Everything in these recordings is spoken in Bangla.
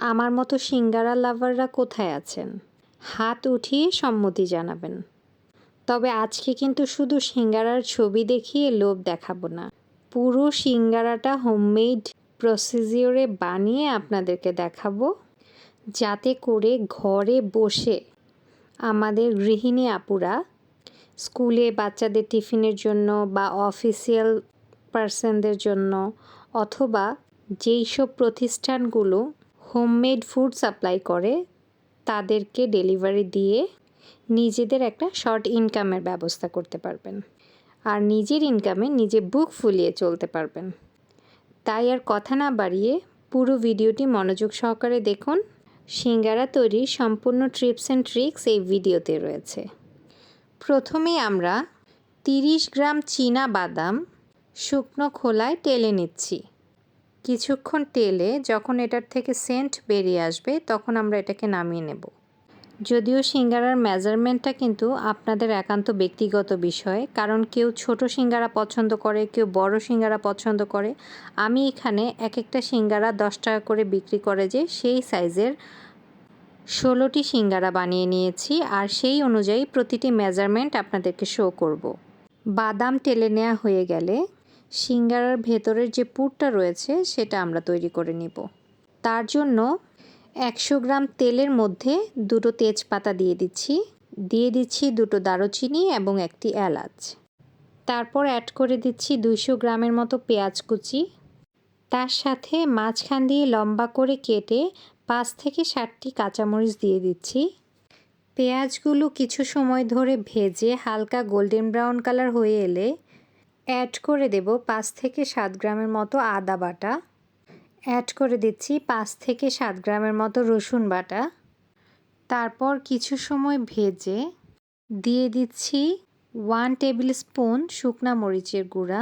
আমার মতো সিঙ্গারা লাভাররা কোথায় আছেন? হাত উঠিয়ে সম্মতি জানাবেন। তবে আজকে কিন্তু শুধু সিঙ্গারার ছবি দেখিয়ে লোভ দেখাবো না। পুরো সিঙ্গারাটা হোমমেড প্রসিজিওরে বানিয়ে আপনাদেরকে দেখাবো। যাতে করে ঘরে বসে আমাদের গৃহিণী আপুরা স্কুলে বাচ্চাদের টিফিনের জন্য বা অফিসিয়াল পার্সনদের জন্য অথবা যেই সব প্রতিষ্ঠানগুলো হোমমেড ফুড সাপ্লাই করে, তাদেরকে ডেলিভারি দিয়ে নিজেদের একটা শর্ট ইনকামের ব্যবস্থা করতে পারবেন। আর নিজের ইনকামে নিজে বুক ফুলিয়ে চলতে পারবেন। তাই আর কথা না বাড়িয়ে পুরো ভিডিওটি মনোযোগ সহকারে দেখুন। সিঙ্গারা তৈরির সম্পূর্ণ ট্রিপস অ্যান্ড ট্রিক্স এই ভিডিওতে রয়েছে। প্রথমে আমরা তিরিশ গ্রাম চীনা বাদাম শুকনো খোলায় টেলে নিচ্ছি। কিছুক্ষণ তেলে যখন এটার থেকে সেন্ট বেরিয়ে আসবে, তখন আমরা এটাকে নামিয়ে নেব যদিও সিঙ্গারার মেজারমেন্টটা কিন্তু আপনাদের একান্ত ব্যক্তিগত বিষয়, কারণ কেউ ছোট সিঙ্গারা পছন্দ করে, কেউ বড় সিঙ্গারা পছন্দ করে আমি এখানে এক একটা সিঙ্গারা দশ টাকা করে বিক্রি করে যে সেই সাইজের ষোলোটি সিঙ্গারা বানিয়ে নিয়েছি আর সেই অনুযায়ী প্রতিটি মেজারমেন্ট আপনাদেরকে শো করব। বাদাম টেলে নেওয়া হয়ে গেলে সিঙ্গারার ভেতরের যে পুরটা রয়েছে, সেটা আমরা তৈরি করে নিব। তার জন্য একশো গ্রাম তেলের মধ্যে দুটো তেজপাতা দিয়ে দিচ্ছি। দিয়ে দিচ্ছি দুটো দারুচিনি এবং একটি এলাচ। তারপর অ্যাড করে দিচ্ছি দুইশো গ্রামের মতো পেঁয়াজ কুচি। তার সাথে মাঝখান দিয়ে লম্বা করে কেটে পাঁচ থেকে ষাটটি কাঁচামরিচ দিয়ে দিচ্ছি। পেঁয়াজগুলো কিছু সময় ধরে ভেজে হালকা গোল্ডেন ব্রাউন কালার হয়ে এলে অ্যাড করে দেব পাঁচ থেকে সাত গ্রামের মতো আদা বাটা। অ্যাড করে দিচ্ছি পাঁচ থেকে সাত গ্রামের মতো রসুন বাটা। তারপর কিছু সময় ভেজে দিয়ে দিচ্ছি ওয়ান টেবিল স্পুন শুকনা মরিচের গুঁড়া।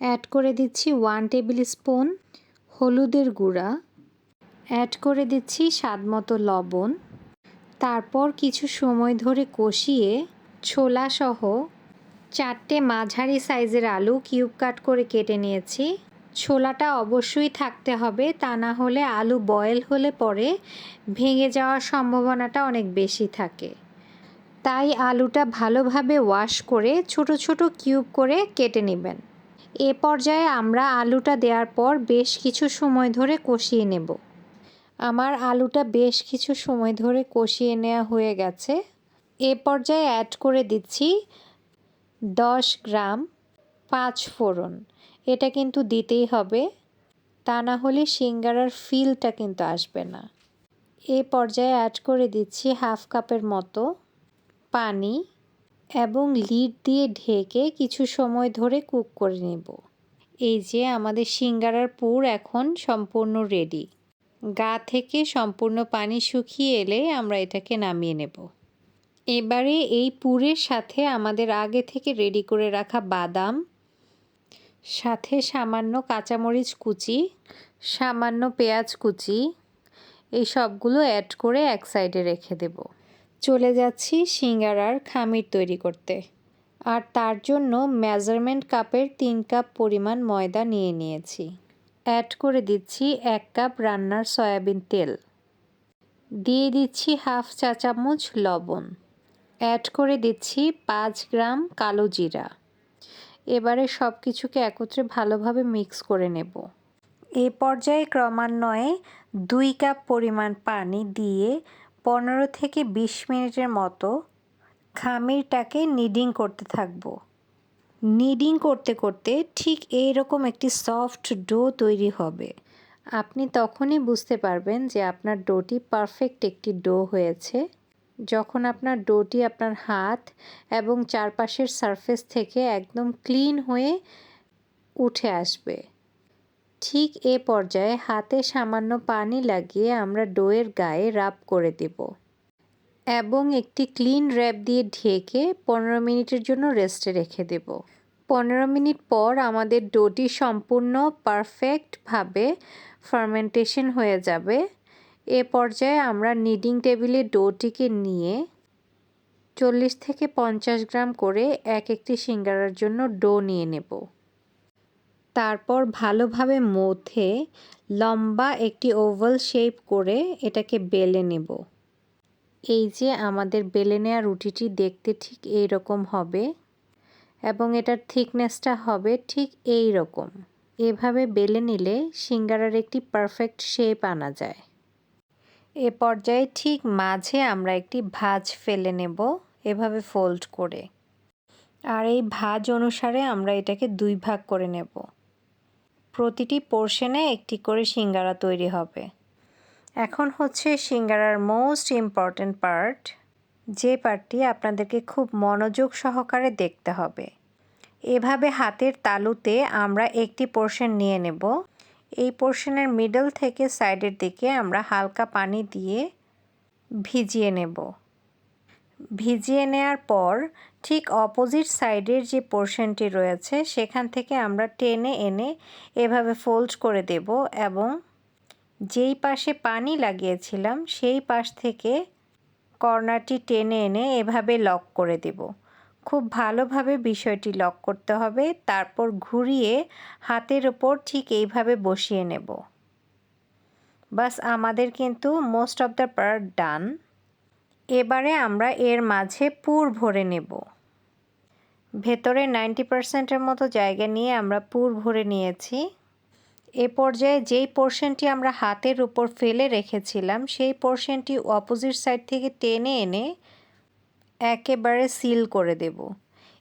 অ্যাড করে দিচ্ছি ওয়ান টেবিল স্পুন হলুদের গুঁড়া। অ্যাড করে দিচ্ছি স্বাদ মতো লবণ। তারপর কিছু সময় ধরে কষিয়ে ছোলা সহ চারটে মাঝারি সাইজের আলু কিউব কাট করে কেটে নিয়েছি। ছোলাটা অবশ্যই থাকতে হবে, তা না হলে আলু বয়েল হলে পরে ভেঙে যাওয়ার সম্ভাবনাটা অনেক বেশি থাকে। তাই আলুটা ভালোভাবে ওয়াশ করে ছোট ছোট কিউব করে কেটে নেবেন। এ পর্যায়ে আমরা আলুটা দেওয়ার পর বেশ কিছু সময় ধরে কষিয়ে নেব। আমার আলুটা বেশ কিছু সময় ধরে কষিয়ে নেওয়া হয়ে গেছে। এ পর্যায়ে অ্যাড করে দিচ্ছি দশ গ্রাম পাঁচ ফোড়ন। এটা কিন্তু দিতেই হবে। তা না হলে সিঙ্গারার ফিলটা কিন্তু আসবে না। এ পর্যায়ে অ্যাড করে দিচ্ছি হাফ কাপের মতো পানি এবং লিড দিয়ে ঢেকে কিছু সময় ধরে কুক করে নেব। এই যে আমাদের সিঙ্গারার পুর এখন সম্পূর্ণ রেডি গা থেকে সম্পূর্ণ পানি শুকিয়ে এলে আমরা এটাকে নামিয়ে নেব। এবারে এই পুরের সাথে আমাদের আগে থেকে রেডি করে রাখা বাদাম, সাথে সামান্য কাঁচামরিচ কুচি, সামান্য পেঁয়াজ কুচি, এই সবগুলো অ্যাড করে এক সাইডে রেখে দেব। চলে যাচ্ছি সিঙ্গারার খামির তৈরি করতে। আর তার জন্য মেজারমেন্ট কাপের তিন কাপ পরিমাণ ময়দা নিয়ে নিয়েছি। অ্যাড করে দিচ্ছি এক কাপ রান্নার সয়াবিন তেল। দিয়ে দিচ্ছি হাফ চা চামচ লবণ। অ্যাড করে দিচ্ছি পাঁচ গ্রাম কালো জিরা। এবারে সব কিছুকে একত্রে ভালোভাবে মিক্স করে নেব। এ পর্যায়ে ক্রমান্বয়ে দুই কাপ পরিমাণ পানি দিয়ে পনেরো থেকে বিশ মিনিটের মতো খামিরটাকে নিডিং করতে থাকব। নিডিং করতে করতে ঠিক এইরকম একটি সফট ডো তৈরি হবে। আপনি তখনই বুঝতে পারবেন যে আপনার ডোটি পারফেক্ট একটি ডো হয়েছে। যখন আপনার ডোটি আপনার হাত এবং চারপাশের সারফেস থেকে একদম ক্লিন হয়ে উঠে আসবে। ঠিক এ পর্যায়ে হাতে সামান্য পানি লাগিয়ে আমরা ডোয়ের গায়ে রাব করে দেব এবং একটি ক্লিন র্যাপ দিয়ে ঢেকে পনেরো মিনিটের জন্য রেস্টে রেখে দেব। পনেরো মিনিট পর আমাদের ডোটি সম্পূর্ণ পারফেক্টভাবে ফার্মেন্টেশন হয়ে যাবে। এ পর্যায়ে আমরা নিডিং টেবিলে ডোটিকে নিয়ে চল্লিশ থেকে পঞ্চাশ গ্রাম করে এক একটি সিঙ্গারার জন্য ডো নিয়ে নেব। তারপর ভালোভাবে মথে লম্বা একটি ওভাল শেপ করে এটাকে বেলে নেব। এই যে আমাদের বেলে নেওয়া রুটিটি দেখতে ঠিক এই রকম হবে এবং এটার থিকনেসটা হবে ঠিক এই রকম এভাবে বেলে নিলে সিঙ্গারার একটি পারফেক্ট শেপ আনা যায়। এ পর্যায়ে ঠিক মাঝে আমরা একটি ভাঁজ ফেলে নেব, এভাবে ফোল্ড করে। আর এই ভাঁজ অনুসারে আমরা এটাকে দুই ভাগ করে নেব। প্রতিটি পোর্শনে একটি করে সিঙ্গারা তৈরি হবে। এখন হচ্ছে সিঙ্গারার মোস্ট ইম্পর্ট্যান্ট পার্ট যে পার্টটি আপনাদেরকে খুব মনোযোগ সহকারে দেখতে হবে। এভাবে হাতের তালুতে আমরা একটি পোর্শন নিয়ে নেব। এই পোর্শনের মিডল থেকে সাইডের দিকে আমরা হালকা পানি দিয়ে ভিজিয়ে নেব। ভিজিয়ে নেওয়ার পর ঠিক অপোজিট সাইডের যে পোর্শনটি রয়েছে, সেখান থেকে আমরা টেনে এনে এভাবে ফোল্ড করে দেব এবং যেই পাশে পানি লাগিয়েছিলাম, সেই পাশ থেকে কর্নারটি টেনে এনে এভাবে লক করে দেব। খুব ভালোভাবে বিষয়টি লক করতে হবে। তারপর ঘুরিয়ে হাতের ওপর ঠিক এইভাবে বসিয়ে নেব। বাস, আমাদের কিন্তু most of the part done এবারে আমরা এর মাঝে পুর ভরে নেব। ভেতরে নাইনটি পার্সেন্টের মতো জায়গা নিয়ে আমরা পুর ভরে নিয়েছি। এ পর্যায়ে যেই পোর্শনটি আমরা হাতের উপর ফেলে রেখেছিলাম, সেই পোর্শনটি অপোজিট সাইড থেকে টেনে এনে একেবারে সিল করে দেব।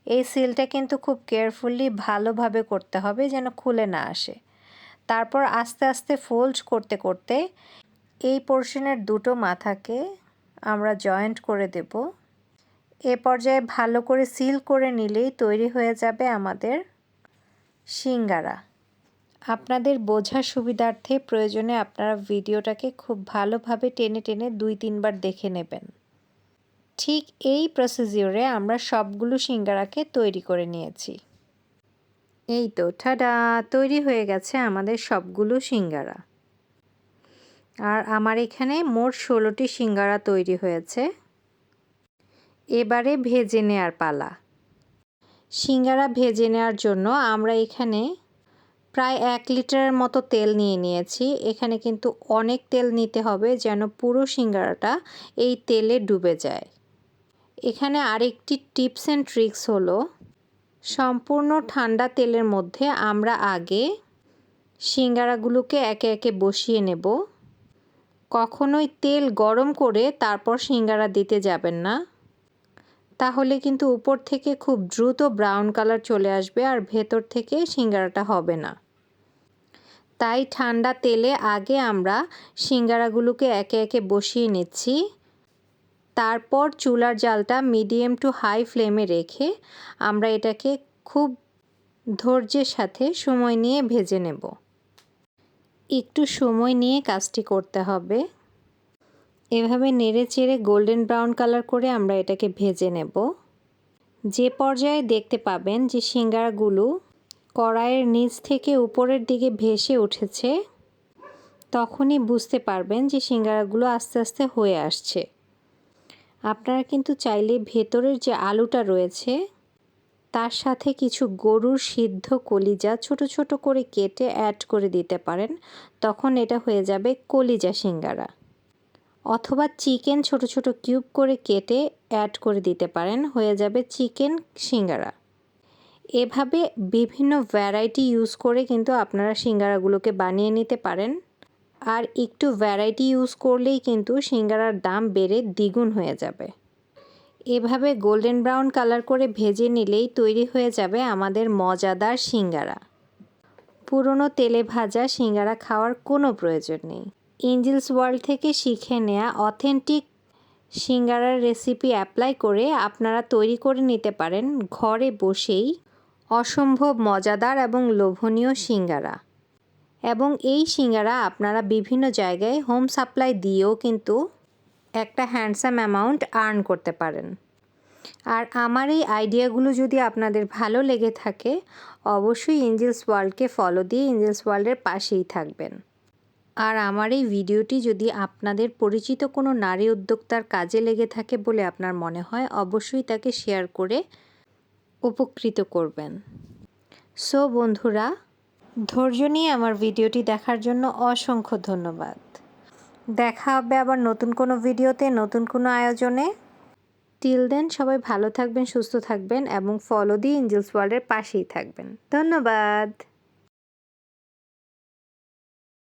এই সিলটা কিন্তু খুব কেয়ারফুলি ভালোভাবে করতে হবে যেন খুলে না আসে। তারপর আস্তে আস্তে ফোল্ড করতে করতে এই পোর্শনের দুটো মাথাকে আমরা জয়েন্ট করে দেব। এ পর্যায়ে ভালো করে সিল করে নিলেই তৈরি হয়ে যাবে আমাদের সিঙ্গারা। আপনাদের বোঝার সুবিধার্থে প্রয়োজনে আপনারা ভিডিওটাকে খুব ভালোভাবে টেনে টেনে দুই তিনবার দেখে নেবেন। ঠিক এই প্রসিজিওরে আমরা সবগুলো সিঙ্গারাকে তৈরি করে নিয়েছি। এই তো, ঠাডা, তৈরি হয়ে গেছে আমাদের সবগুলো সিঙ্গারা। আর আমার এখানে মোট ষোলোটি সিঙ্গারা তৈরি হয়েছে। এবারে ভেজে নেওয়ার পালা। সিঙ্গারা ভেজে নেওয়ার জন্য আমরা এখানে প্রায় এক লিটারের মতো তেল নিয়ে নিয়েছি। এখানে কিন্তু অনেক তেল নিতে হবে যেন পুরো সিঙ্গারাটা এই তেলে ডুবে যায়। এখানে আরেকটি টিপস অ্যান্ড ট্রিক্স হলো, সম্পূর্ণ ঠান্ডা তেলের মধ্যে আমরা আগে সিঙ্গারাগুলোকে একে একে বসিয়ে নেব। কখনোই তেল গরম করে তারপর সিঙ্গারা দিতে যাবেন না। তাহলে কিন্তু উপর থেকে খুব দ্রুত ব্রাউন কালার চলে আসবে আর ভেতর থেকে সিঙ্গারাটা হবে না। তাই ঠান্ডা তেলে আগে আমরা সিঙ্গারাগুলোকে একে একে বসিয়ে নিচ্ছি। তারপর চুলার জালটা মিডিয়াম টু হাই ফ্লেমে রেখে আমরা এটাকে খুব ধৈর্যের সাথে সময় নিয়ে ভেজে নেব। একটু সময় নিয়ে কাজটি করতে হবে। এভাবে নেড়ে চেড়ে গোল্ডেন ব্রাউন কালার করে আমরা এটাকে ভেজে নেব। যে পর্যায়ে দেখতে পাবেন যে সিঙ্গারাগুলো কড়াইয়ের নিচ থেকে উপরের দিকে ভেসে উঠেছে, তখনই বুঝতে পারবেন যে সিঙ্গারাগুলো আস্তে আস্তে হয়ে আসছে। আপনারা কিন্তু চাইলে ভেতরের যে আলুটা রয়েছে, তার সাথে কিছু গরুর সিদ্ধ কলিজা ছোট ছোট করে কেটে অ্যাড করে দিতে পারেন, তখন এটা হয়ে যাবে কলিজা সিঙ্গারা। অথবা চিকেন ছোট ছোট কিউব করে কেটে অ্যাড করে দিতে পারেন, হয়ে যাবে চিকেন সিঙ্গারা। এভাবে বিভিন্ন ভ্যারাইটি ইউজ করে কিন্তু আপনারা সিঙ্গারাগুলোকে বানিয়ে নিতে পারেন। আর একটু ভ্যারাইটি ইউজ করলেই কিন্তু সিঙ্গারার দাম বেড়ে দ্বিগুণ হয়ে যাবে। এভাবে গোল্ডেন ব্রাউন কালার করে ভেজে নিলেই তৈরি হয়ে যাবে আমাদের মজাদার সিঙ্গারা। পুরনো তেলে ভাজা সিঙ্গারা খাওয়ার কোনো প্রয়োজন নেই। এঞ্জেলস ওয়ার্ল্ড থেকে শিখে নেওয়া অথেন্টিক সিঙ্গারার রেসিপি অ্যাপ্লাই করে আপনারা তৈরি করে নিতে পারেন ঘরে বসেই অসম্ভব মজাদার এবং লোভনীয় সিঙ্গারা। এবং এই সিঙ্গারা আপনারা বিভিন্ন জায়গায় হোম সাপ্লাই দিয়েও কিন্তু একটা হ্যান্ডসাম অ্যামাউন্ট আর্ন করতে পারেন। আর আমার এই আইডিয়াগুলো যদি আপনাদের ভালো লেগে থাকে, অবশ্যই এঞ্জেলস ওয়ার্ল্ডকে ফলো দিয়ে এঞ্জেলস ওয়ার্ল্ডের পাশেই থাকবেন। আর আমার এই ভিডিওটি যদি আপনাদের পরিচিত কোনো নারী উদ্যোক্তার কাজে লেগে থাকে বলে আপনার মনে হয়, অবশ্যই তাকে শেয়ার করে উপকৃত করবেন। সো বন্ধুরা ধৈর্য নিয়ে আমার ভিডিওটি দেখার জন্য অসংখ্য ধন্যবাদ। দেখা হবে আবার নতুন কোনো ভিডিওতে, নতুন কোনো আয়োজনে। টিল দেন সবাই ভালো থাকবেন, সুস্থ থাকবেন এবং ফলো দিয়ে ইঞ্জেলস ওয়ার্ল্ডের পাশেই থাকবেন। ধন্যবাদ!